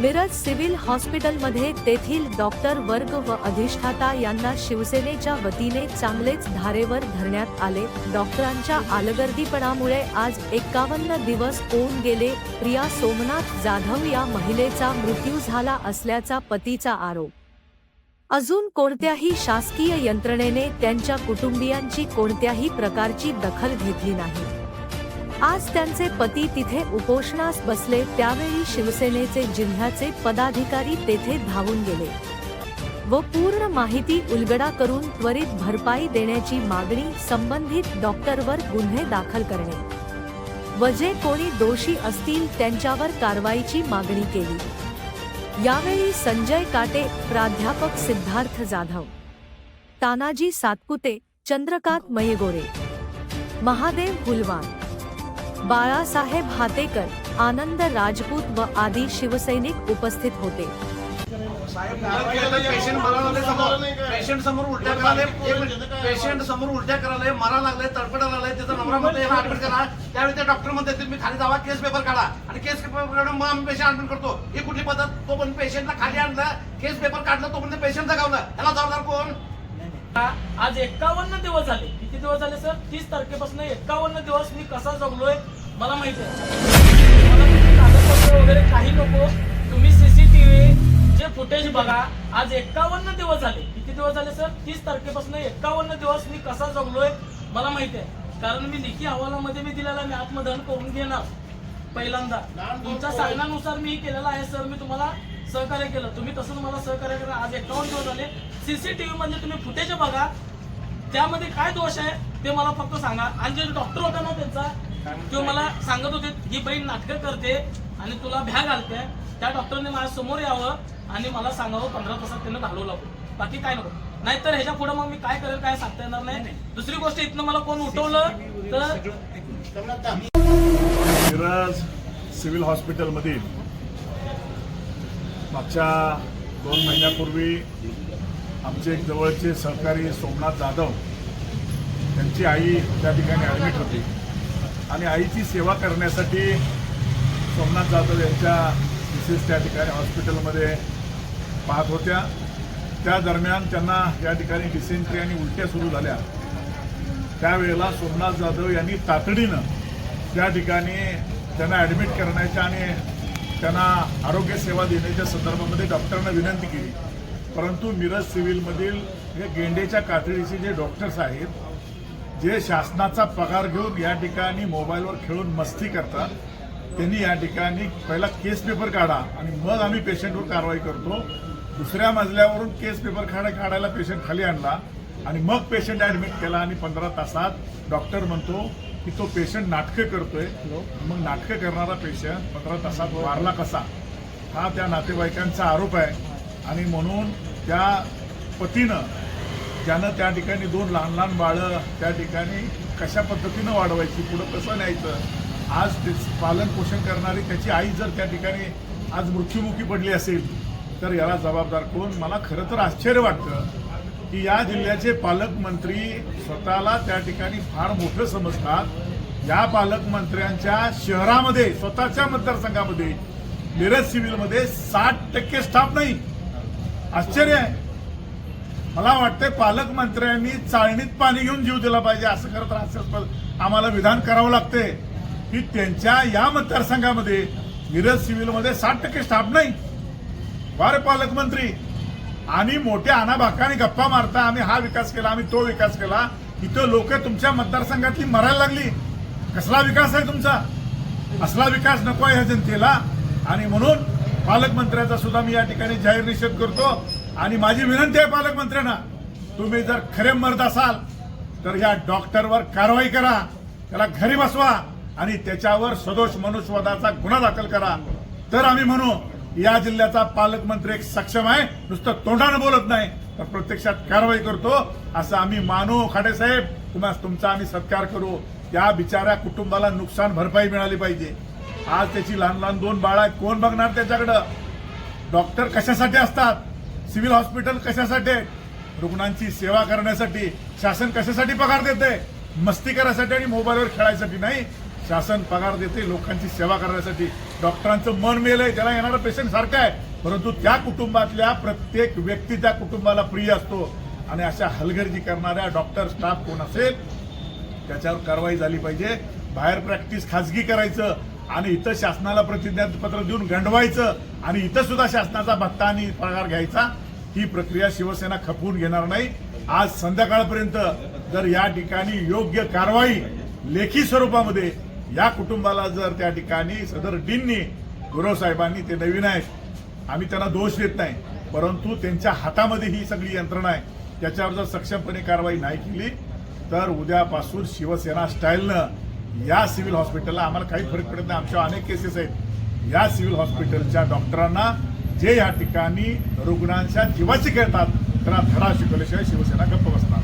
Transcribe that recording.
Miraj civil हॉस्पिटलमध्ये तेथील doctor वर्ग व अधिष्ठाता यांना शिवसेनेच्या वतीने चांगलेच धारेवर धरण्यात आले. डॉक्टरांच्या आलगर्दीपणामुळे आज एकावन्न दिवस होऊन गेले. प्रिया सोमनाथ जाधव या महिलेचा मृत्यू झाला असल्याचा पतीचा आरोप. अजून कोणत्याही शासकीय यंत्रणेने त्यांच्या कुटुंबियांची कोणत्याही प्रकारची दखल घेतली नाही. आज त्यांचे पती तिथे उपोषणास बसले त्यावेळी शिवसेनेचे जिल्ह्याचे पदाधिकारी तेथे धावून गेले व पूर्ण माहिती उलगडा करून त्वरित भरपाई देण्याची मागणी संबंधित डॉक्टरवर गुन्हे दाखल करणे व जे कोणी दोषी असतील त्यांच्यावर कारवाईची मागणी केली. यावेळी संजय काटे प्राध्यापक सिद्धार्थ जाधव तानाजी सातपुते चंद्रकांत मयेगोरे महादेव हुलवान बाळासाहेब हातेकर आनंद राजपूत व आदी शिवसैनिक उपस्थित होते. पेशंट समोर उलट्या करायला पेशंट समोर उलट्या करायला मरा लागलाय तडफडा लागलाय त्याचा नवरा मध्ये ऍडमिट करा. त्यावेळी ते डॉक्टर म्हणते तुम्ही खाली जावा केस पेपर काढा. आणि केस पेपर काढून मग आम्ही पेशंट ऍडमिट करतो. ही कुठली पद्धत? तो पण पेशंटला खाली आणला केस पेपर काढला तो पण पेशंट जगावला. त्याला जबाबदार कोण? आज एकावन्न दिवस झाले. किती दिवस झाले सर? तीस तारखेपासून एकावन्न दिवस मी कसा जगलोय मला माहिती आहे. मला कागदपत्र वगैरे काही नको. तुम्ही सीसीटीव्ही जे फुटेज बघा आज एकावन्न दिवस झाले. किती दिवस झाले सर? तीस तारखेपासून एकावन्न दिवस मी कसा जगलोय मला माहिती आहे. कारण मी लिखी अहवालामध्ये मी दिलेला मी आत्मदहन करून घेणार. पहिल्यांदा. तुमच्या सांगण्यानुसार मी केलेला आहे सर. मी तुम्हाला सहकार्य केलं. तुम्ही तसंच मला सहकार्य करा. आज एकावन्न दिवस झाले. सीसीटीव्ही म्हणजे तुम्ही फुटेज बघा. त्यामध्ये काय दोष आहे ते मला फक्त सांगा. आणि जे डॉक्टर होता ना त्यांचा तो मला सांगत होते ही बहीण नाटकं करते आणि तुला भ्या घालते त्या डॉक्टरने माझ्यासमोर यावं आणि मला सांगावं पंधरा तासात त्यांना घालवू लागू बाकी काय नको. नाहीतर ह्याच्या पुढे मग मी काय करेल काय सांगता येणार नाही. दुसरी गोष्ट इथनं मला कोण उठवलं तर मिरज सिव्हिल हॉस्पिटलमधील मागच्या दोन महिन्यापूर्वी आमचे एक जवळचे सहकारी सोमनाथ जाधव त्यांची आई त्या ठिकाणी ॲडमिट होती. आणि आईची सेवा करण्यासाठी सोमनाथ जाधव यांच्या विशेष त्या ठिकाणी हॉस्पिटलमध्ये पाहत होत्या. त्या दरम्यान त्यांना या ठिकाणी डिसेंट्री आणि उलट्या सुरू झाल्या. त्यावेळेला सोमनाथ जाधव यांनी तातडीनं त्या ठिकाणी त्यांना ॲडमिट करण्याच्या आणि त्यांना आरोग्य सेवा देण्याच्या संदर्भामध्ये डॉक्टरांना विनंती केली. परंतु मिरज सिव्हिलमधील हे गेंडेच्या कातडीचे जे डॉक्टर्स आहेत जे शासनाचा पगार घेऊन या ठिकाणी मोबाईलवर खेळून मस्ती करतात त्यांनी या ठिकाणी पहिला केस पेपर काढा आणि मग आम्ही पेशंटवर कारवाई करतो. दुसऱ्या मजल्यावरून केस पेपर काढा काढायला पेशंट खाली आणला आणि मग पेशंट ऍडमिट केला आणि पंधरा तासात डॉक्टर म्हणतो की तो पेशंट नाटकं करतोय. मग नाटकं करणारा पेशंट पंधरा तासात वारला कसा? हा त्या नातेवाईकांचा आरोप आहे. आणि म्हणून त्या पतीनं ज्यानं त्या ठिकाणी दोन लहान लहान बाळं त्या ठिकाणी कशा पद्धतीनं वाढवायची पुढं कसं न्यायचं आज ते पालन पोषण करणारी त्याची आई जर त्या ठिकाणी आज मृत्युमुखी पडली असेल तर याला जबाबदार कोण? मला खरं तर आश्चर्य वाटतं की या जिल्ह्याचे पालकमंत्री स्वतःला त्या ठिकाणी फार मोठं समजतात. या पालकमंत्र्यांच्या शहरामध्ये स्वतःच्या मतदारसंघामध्ये मिरज सिव्हिलमध्ये साठ टक्के स्टाफ नाही. आश्चर्य आहे. मला वाटतंय पालकमंत्र्यांनी चाळणीत पाणी घेऊन जीव दिला पाहिजे असं खरं तर हास्यास्पद आम्हाला विधान करावं लागते की त्यांच्या या मतदारसंघामध्ये मिरज सिव्हिलमध्ये साठ टक्के स्टाफ नाही. वारे पालकमंत्री आणि मोठ्या अनाभाकाने गप्पा मारता आम्ही हा विकास केला आम्ही तो विकास केला इथं लोक तुमच्या मतदारसंघातली मरायला लागली. कसला विकास आहे तुमचा? असला विकास नको आहे ह्या जनतेला. आणि म्हणून पालकमंत्र्याचा सुद्धा मी या ठिकाणी जाहीर निषेध करतो. आणि माझी विनंती आहे पालकमंत्र्यांना तुम्ही जर खरे मरत असाल तर या डॉक्टरवर कारवाई करा त्याला घरी बसवा आणि त्याच्यावर सदोष मनुष्यवादाचा गुन्हा दाखल करा. तर आम्ही म्हणू या जिल्ह्याचा पालकमंत्री एक सक्षम आहे नुसतं तोंडानं बोलत नाही तर प्रत्यक्षात कारवाई करतो असं आम्ही मानू. खाडे साहेब तुम्हाला तुमचा आम्ही सत्कार करू. त्या बिचाऱ्या कुटुंबाला नुकसान भरपाई मिळाली पाहिजे. आज त्याची लहान लहान दोन बाळा आहेत कोण बघणार त्याच्याकडं? डॉक्टर कशासाठी असतात? सिव्हिल हॉस्पिटल कशासाठी? आहे? रुग्णांची सेवा करण्यासाठी. शासन कशासाठी पगार देते मस्ती करायसाठी आणि मोबाईलवर खेळायसाठी नाही. शासन पगार देते लोकांची सेवा करण्यासाठी. डॉक्टरांचं मन मेलंय त्याला येणारा पेशंट सारखा आहे. परंतु त्या कुटुंबातल्या प्रत्येक व्यक्ती त्या कुटुंबाला प्रिय असतो. आणि अशा हलगर्जी करणाऱ्या डॉक्टर स्टाफ कोण असेल? त्याच्यावर कारवाई झाली पाहिजे. बाहेर प्रॅक्टिस खाजगी करायचं. आणि इथं शासनाला प्रतिज्ञापत्र देऊन गंडवायचं आणि इथं सुद्धा शासनाचा भत्ता आणि पगार घ्यायचा ही प्रक्रिया शिवसेना खपवून घेणार नाही. आज संध्याकाळपर्यंत जर या ठिकाणी योग्य कारवाई लेखी स्वरूपामध्ये या कुटुंबाला जर त्या ठिकाणी सदर डीननी गुरव साहेबांनी ते नवीन आहेत. आम्ही त्यांना दोष देत नाही परंतु त्यांच्या हातामध्ये ही सगळी यंत्रणा आहे. त्याच्यावर जर सक्षमपणे कारवाई नाही केली तर उद्यापासून शिवसेना स्टाईलनं या सिव्हिल हॉस्पिटलला आम्हाला काही फरक पडत नाही. आमच्या अनेक केसेस आहेत. या सिव्हिल हॉस्पिटलच्या डॉक्टरांना जे या ठिकाणी रुग्णांच्या जीवाची खेळतात त्यांना धडा शिकवल्याशिवाय शिवसेना गप्प बसणार.